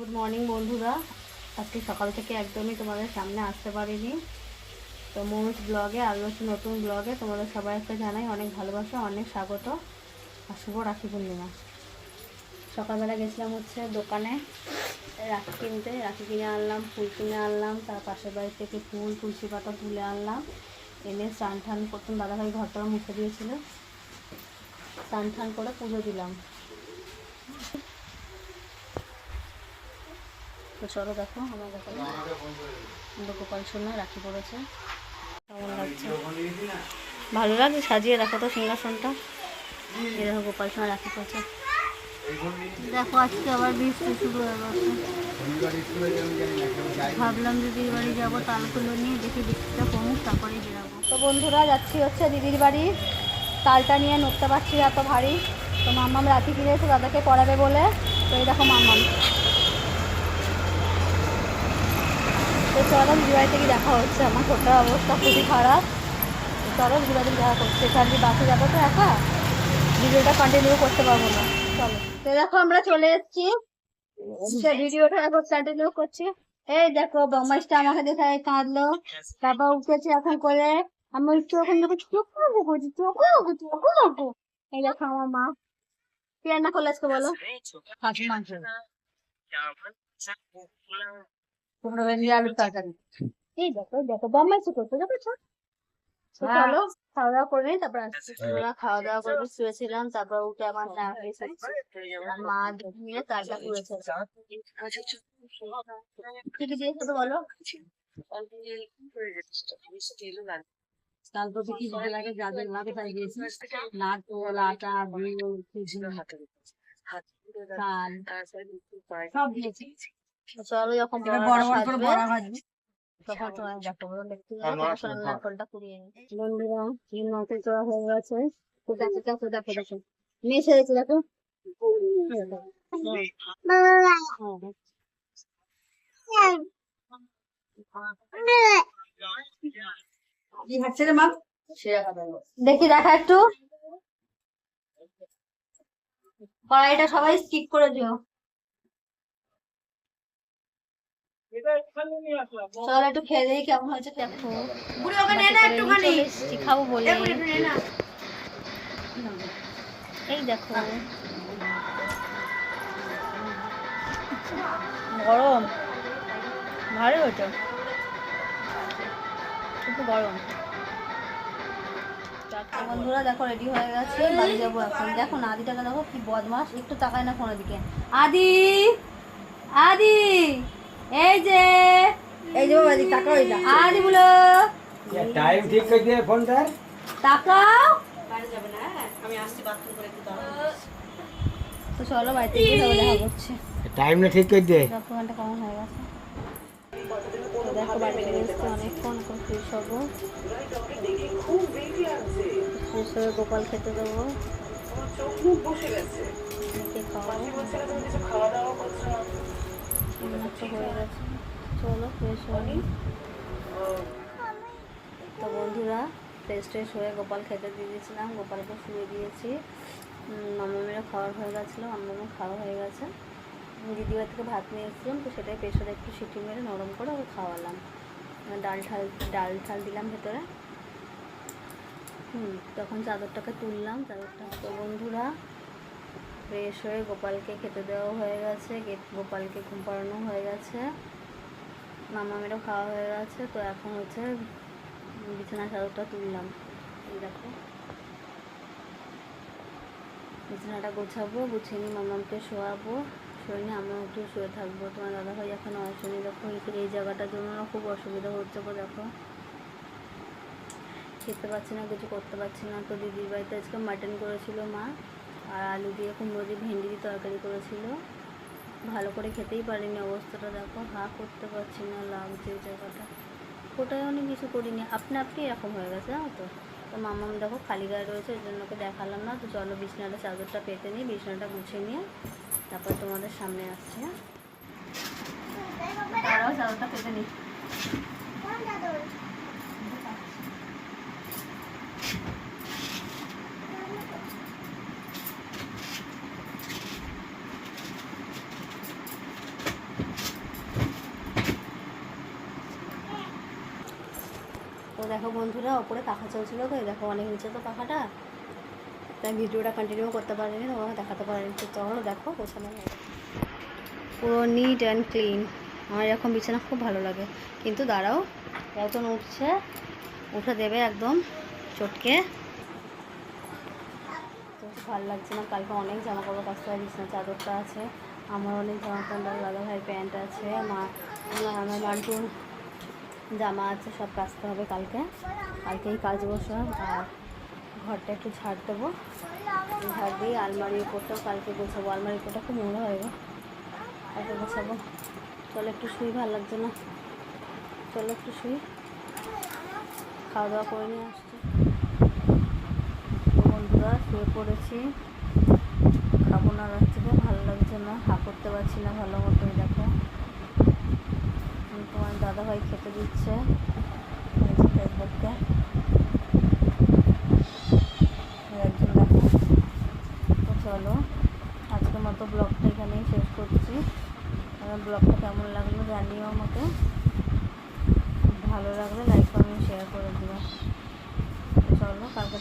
Good morning বন্ধুরা। আজকে সকাল থেকে একদমই তোমাদের সামনে আসতে পারিনি। তো মৌজ ব্লগে, আরও একটি নতুন ব্লগে তোমাদের সবাইকে জানাই অনেক ভালোবাসা, অনেক স্বাগত। আর শুভ রাখি পূর্ণিমা। সকালবেলা গেছিলাম হচ্ছে দোকানে, রাখি কিনতে। রাখি কিনে আনলাম, ফুল কিনে আনলাম, তার পাশের বাড়ি থেকে ফুল, তুলসী পাতা তুলে আনলাম। এনে স্নান টান করতাম, দাদাভাই ঘরটা মুছে দিয়েছিল। স্নান টান করে পুজো দিলাম। তো চলো দেখো, আমার দেখো আমরা গোপাল সোনা, রাখি পড়েছে। কেমন লাগছে? ভালো লাগছে? সাজিয়ে দেখো তো সিংহাসনটা। এই দেখো গোপাল সোনা, রাখি পড়েছে। দেখো আজকে আবার বৃষ্টি শুরু হয়ে গেছে। ভাবলাম যে দিদির বাড়ি যাব তালগুলো নিয়ে দেখি বৃষ্টিটা কমুক, তারপরেই বেরাবো। তো বন্ধুরা, যাচ্ছি হচ্ছে দিদির বাড়ি। তালটা নিয়ে নড়তে পারছি এত ভারী। তো মাম্মাম রাখি কিনেছে দাদাকে পড়াবে বলে। তো এই দেখো মাম্মাম তো চলো দিদিবাড়ি থেকে দেখা হচ্ছে, আমার ছোটার অবস্থা খুবই খারাপ। তো চলো দিদিবাড়ি দেখা করছে এখান দিয়ে বাসে যাব তো একা? ভিডিওটা কন্টিনিউ করতে পারব না। চলো। তো দেখো আমরা চলে এসেছি। ভিডিওটা এখন কন্টিনিউ করছি। এই দেখো বমাইশটা আমাকে দেখে কাঁদলো। তারপর উঠেছে এখন করে। আমি একটু এখন দেখো, চোখ করছি চোখ চোখ এই দেখো আমার মা। কি রান্না করলে আজকে বলো? মাংস। কুমড়ো ভেন্ডি আলুর তরকারি। এই দেখো দেখো বম্বাইছে করতে তো হ্যাঁ। চলো খাওয়া দাওয়া করে নিই তারপর আমরা খাওয়া দাওয়া করে শুয়েছিলাম তারপর উঠে আমার না মা নিয়ে তারটা করেছে। কি কি দিয়েছে তো বলো তারপর কি ভালো লাগে? যাদের লাগে তাই দিয়েছি। নারকোল আটা গুড় সুজি চাল সব দিয়েছি। চলো যখন বড় বড় করে বড়া তখন তোমার দেখো বলো দেখতে যাব তখন আমি নারকলটা কুড়িয়ে নিই। বন্ধুরা কি নারকেল চড়া হয়ে গেছে। কোথা কোথা কোথা কোথা কোথা মিশে দেখো। কি খাচ্ছে রে মা সেরা খাবে দেখি দেখা একটু। কড়াইটা সবাই স্কিপ করে দিও। চল একটু খেয়ে দেখি কেমন হয়েছে দেখো। বুড়ি ওকে নে না একটুখানি। খাব বলে। এই দেখো। গরম। ভালো হতো একটু গরম। বন্ধুরা দেখো রেডি হয়ে গেছে বাড়ি যাব এখন। দেখো না আদিটাকে দেখো কি বদমাস একটু তাকায় না ফোনের দিকে। আদি! আদি! এই যে এই যে বাবা এদিকে তাকাও এটা আদি বলো। টাইম ঠিক করে দিয়ে ফোনটা তাকাও আমি আসছি বাথরুম করে একটু তো চলো বাড়িতে গিয়ে সবাই দেখা করছে টাইম না ঠিক করে দিয়ে ডকুমেন্টটা কেমন হয়ে গেছে। দেখো বাড়িতে হব ফ্রেশ গোপাল খেতে দেবো। ওকে খাওয়াবো অনেকটা হয়ে গেছে। চলো ফ্রেশ হয়নি তো বন্ধুরা ফ্রেশ ট্রেশ হয়ে গোপাল খেতে দিয়ে দিয়েছিলাম। গোপালকে শুয়ে দিয়েছি। মামামেরও খাওয়ার হয়ে গেছিল মামামের খাওয়া হয়ে গেছে। দিদিবার থেকে ভাত নিয়ে এসেছিলাম তো সেটাই প্রেশারে একটু সিটি মেরে নরম করে ওকে খাওয়ালাম। ডাল ঠাল ডাল ঠাল দিলাম ভেতরে। হুম, তখন চাদরটাকে তুললাম। চাদরটা, তো বন্ধুরা ফ্রেশ হয়ে গোপালকে খেতে দেওয়া হয়ে গেছে গোপালকে ঘুম পাড়ানো হয়ে গেছে। মামা মামামেরও খাওয়া হয়ে গেছে, তো এখন হচ্ছে বিছানা চাদরটা তুললাম। এই দেখো। বিছানাটা গোছাবো, গুছিয়ে নিয়ে মামামকে শোয়াবো। শুয়ে নিয়ে আমরা একটু শুয়ে থাকব। তোমার দাদাভাই এখন আসেনি দেখো, এই জায়গাটার জন্য খুব অসুবিধা হচ্ছে গো, দেখো। খেতে পারছি না, কিছু করতে পারছি না। তো দিদির বাড়িতে আজকে মাটন করেছিল মা। আর আলু দিয়ে কুমড়ো দিয়ে ভেন্ডি দিয়ে তরকারি করেছিল। ভালো করে খেতেই পারিনি অবস্থাটা, দেখো হা করতে পারছি না, লাগছে জায়গাটা। ওটাই অনেক কিছু করিনি। আপনি আপনি এরকম হয়ে গেছে, জানো তো? তো মামাম দেখো খালি গায়ে রয়েছে ওই জন্য ওকে দেখালাম না। তো চলো বিছনাটা, চাদরটা পেতে নিয়ে বিছনাটা গুছিয়ে নিয়ে তারপর তোমাদের সামনে আসছি হ্যাঁ? তারাও চাদরটা পেতে নিই। দেখো বন্ধুরা, ওপরে পাখা চলছিল তো দেখো অনেক নিচে তো পাখাটা। তাই ভিডিওটা কন্টিনিউ করতে পারিনি, তোমাকে দেখাতে পারিনি। তো চলো দেখো, গোছানো গেছে। পুরো নিট অ্যান্ড ক্লিন আমার এরকম বিছানা খুব ভালো লাগে। কিন্তু দাঁড়াও এখন উঠছে, উঠে দেবে একদম চটকে। তো ভালো লাগছে না, কালকে অনেক জামা কাপড় কাচতে বিছানা চাদরটা আছে। আমার অনেক জামা প্যান্ট দাদা ভাই প্যান্ট আছে, মা আমার আমার মান্টুর জামা আছে, সব কাচতে হবে কালকে। কালকেই কাচবো সব আর ঘরটা একটু ঝাড় দেবো। ঝাড় দিয়ে আলমারির উপরটাও কালকে গোছাবো। আলমারির উপরটা খুব নোংরা হয়ে গেল। কালকে গোছাবো। চলো একটু শুই, ভালো লাগছে না। চলো একটু শুই। খাওয়া দাওয়া করে নিয়ে আসছি। বন্ধুরা, শুয়ে পড়েছি। খাব না, রাত্রিতে, ভালো লাগছে না। হা করতে পারছি না ভালো মতোই ভাই খেতে দিচ্ছে। তো চলো, আজকের মতো ব্লগটা এখানেই শেষ করছি। আমার ব্লগটা কেমন লাগল জানিও আমাকে। ভালো লাগলে লাইক কমেন্ট শেয়ার করে দিও। চলো, কালকে